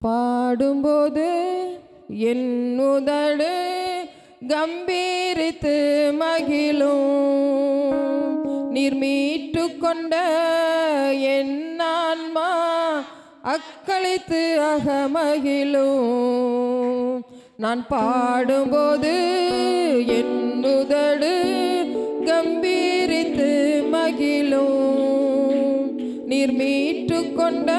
பாடும்போது என் உதடு கம்பீரித்து மகிழும். நீர் மீட்டு கொண்ட என் ஆன்மா அக்களித்து அகமகிழும். நான் பாடும்போது என் உதடு கம்பீரித்து மகிழும். நீர் மீட்டு கொண்ட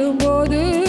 பாடும்போது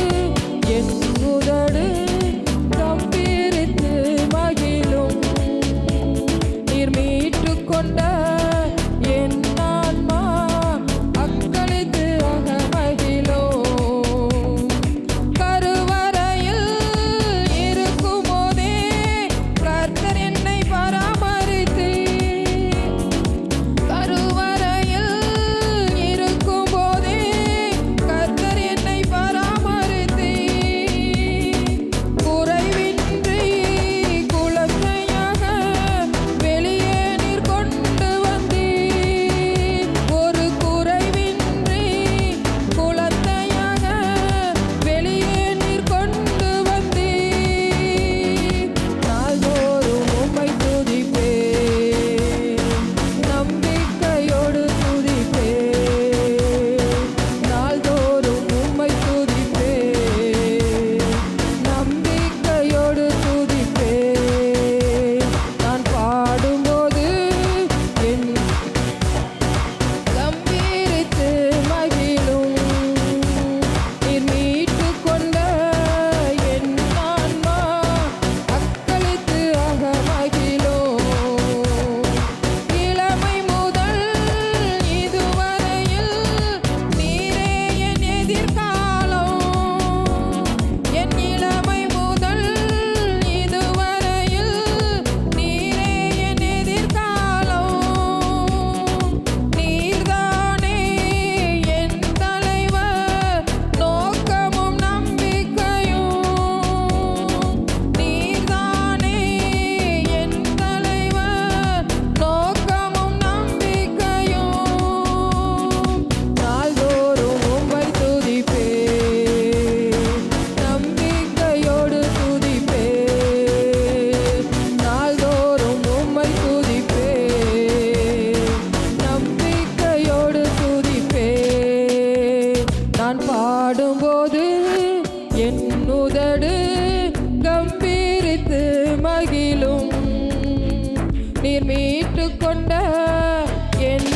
உயிர் மீட்டு கொண்ட என்